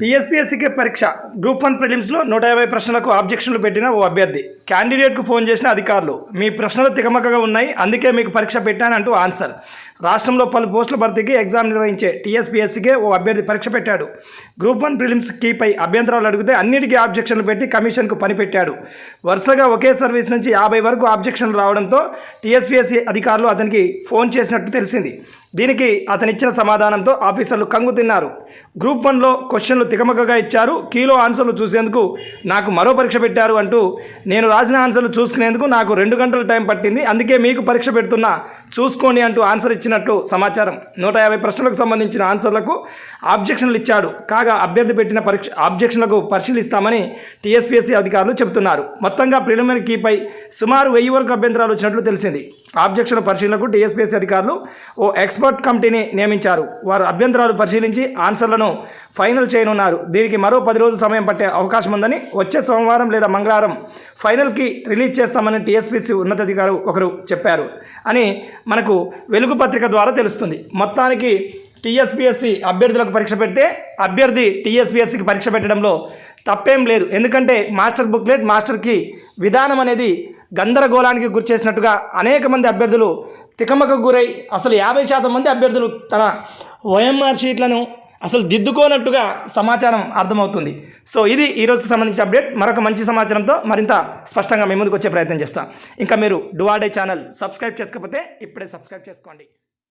టీఎస్పీఎస్సీకి పరీక్ష group one ప్రిలిమ్స్లో నూట యాభై ప్రశ్నలకు ఆబ్జెక్షన్లు పెట్టిన ఓ అభ్యర్థి. క్యాండిడేట్కు ఫోన్ చేసిన అధికారులు మీ ప్రశ్నలు తికమకగా ఉన్నాయి అందుకే మీకు పరీక్ష పెట్టానంటూ ఆన్సర్ రాష్ట్రంలో పలు పోస్టుల భర్తీకి ఎగ్జామ్ నిర్వహించే టీఎస్పీఎస్సీకే ఓ అభ్యర్థి పరీక్ష పెట్టాడు. గ్రూప్ వన్ ప్రిలిమ్స్ కీపై అభ్యంతరాలు అడిగితే అన్నిటికీ ఆబ్జెక్షన్లు పెట్టి కమిషన్కు పనిపెట్టాడు. వరుసగా ఒకే సర్వీస్ నుంచి యాభై వరకు ఆబ్జెక్షన్లు రావడంతో టీఎస్పీఎస్సీ అధికారులు అతనికి ఫోన్ చేసినట్టు తెలిసింది. దీనికి అతనిచ్చిన సమాధానంతో ఆఫీసర్లు కంగు తిన్నారు. గ్రూప్ వన్లో క్వశ్చన్లు తికమకగా ఇచ్చారు. కీలో ఆన్సర్లు చూసేందుకు నాకు మరో పరీక్ష పెట్టారు అంటూ నేను రాసిన ఆన్సర్లు చూసుకునేందుకు నాకు రెండు గంటల టైం పట్టింది. అందుకే మీకు పరీక్ష పెడుతున్నా. చూసుకోండి అంటూ ఆన్సర్ ఇచ్చినట్లు సమాచారం. నూట యాభై ప్రశ్నలకు సంబంధించిన ఆన్సర్లకు ఆబ్జెక్షన్లు ఇచ్చాడు. కాగా అభ్యర్థి పెట్టిన పరీక్ష ఆబ్జెక్షన్లకు పరిశీలిస్తామని టీఎస్పీఎస్సీ అధికారులు చెబుతున్నారు. మొత్తంగా ప్రిలిమినరీ కీపై సుమారు వెయ్యి వరకు అభ్యంతరాలు వచ్చినట్లు తెలిసింది. ఆబ్జెక్షన్ పరిశీలనకు టీఎస్పీఎస్సీ అధికారులు ఓ ఎక్స్ ఎక్స్పర్ట్ కమిటీని నియమించారు. వారు అభ్యంతరాలు పరిశీలించి ఆన్సర్లను ఫైనల్ చేయనున్నారు. దీనికి మరో పది రోజుల సమయం పట్టే అవకాశం ఉందని వచ్చే సోమవారం లేదా మంగళవారం ఫైనల్కి రిలీజ్ చేస్తామని టీఎస్పీసీ ఉన్నతాధికారు ఒకరు చెప్పారు అని మనకు వెలుగు పత్రిక ద్వారా తెలుస్తుంది. మొత్తానికి టీఎస్పీఎస్సీ అభ్యర్థులకు పరీక్ష పెడితే అభ్యర్థి టీఎస్పీఎస్సీకి పరీక్ష పెట్టడంలో తప్పేం లేదు. ఎందుకంటే మాస్టర్ బుక్లెట్ మాస్టర్కి విధానం అనేది గందరగోళానికి గురిచేసినట్టుగా అనేక మంది అభ్యర్థులు తికమకకు గురై అసలు యాభై శాతం మంది అభ్యర్థులు తన వైఎంఆర్ షీట్లను అసలు దిద్దుకోనట్టుగా సమాచారం అర్థమవుతుంది. సో ఇది ఈరోజు సంబంధించిన అప్డేట్. మరొక మంచి సమాచారంతో మరింత స్పష్టంగా మీ ముందుకు వచ్చే ప్రయత్నం చేస్తాం. ఇంకా మీరు డువాడే ఛానల్ సబ్స్క్రైబ్ చేసుకోకపోతే ఇప్పుడే సబ్స్క్రైబ్ చేసుకోండి.